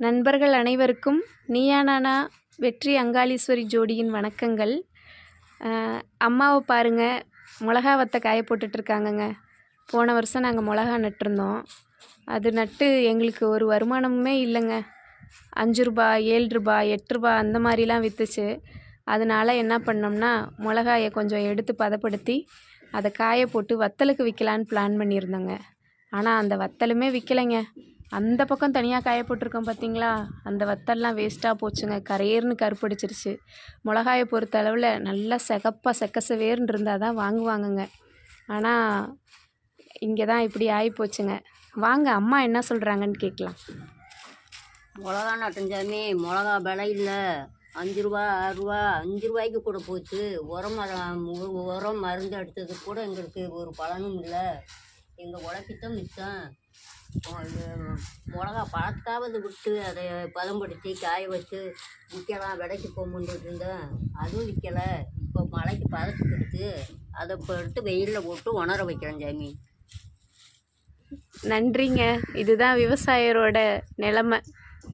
நண்பர்கள் அனைவருக்கும் நீயா நானா வெற்றி அங்காளீஸ்வரி ஜோடியின் வணக்கங்கள். அம்மாவை பாருங்க. மிளகா வத்த காய போட்டுட்ருக்காங்கங்க போன வருஷம் நாங்கள் மிளகா நட்டிருந்தோம். அது நட்டு எங்களுக்கு ஒரு வருமானமுமே இல்லைங்க. அஞ்சு ரூபா ஏழு ரூபா எட்டு ரூபா அந்த மாதிரிலாம் விற்றுச்சு அதனால என்ன பண்ணோம்னா மிளகாயை கொஞ்சம் எடுத்து பதப்படுத்தி அதை காய போட்டு வத்தலுக்கு விற்கலான்னு பிளான் பண்ணியிருந்தோங்க. ஆனால் அந்த வத்தலுமே விற்கலைங்க அந்த பக்கம் தனியாக காய போட்டிருக்கோம் பார்த்தீங்களா அந்த வத்தல்லாம் வேஸ்ட்டாக போச்சுங்க. கரையர்னு கருப்படிச்சிருச்சு. மிளகாயை பொறுத்த அளவில் நல்லா செகப்பாக செக்க செவேர்னு இருந்தால் தான் வாங்குவாங்கங்க. ஆனால் இங்கே தான் இப்படி ஆகி போச்சுங்க. வாங்க அம்மா என்ன சொல்கிறாங்கன்னு கேட்கலாம். மிளகா நட்டஞ்சாமி மிளகா விலை இல்லை. அஞ்சு ரூபா ஆறு ரூபா அஞ்சு ரூபாய்க்கு கூட போச்சு. உரம் உரம் மருந்து அடித்தது கூட எங்களுக்கு ஒரு பலனும் இல்லை. எங்கள் உழைப்பித்தான் மிச்சம். மிளகா பழத்தாவது விட்டு அதை பதம்படுத்தி காய வச்சு விற்கலாம் விலைக்கு போக இருந்தேன் அதுவும் விற்கலை. இப்போ மழைக்கு பதத்துக்கிடுச்சு அதை இப்போ எடுத்து வெயிலில் போட்டு உணர வைக்கிறேன் சாமி. நன்றிங்க. இதுதான் விவசாயரோட நிலமை.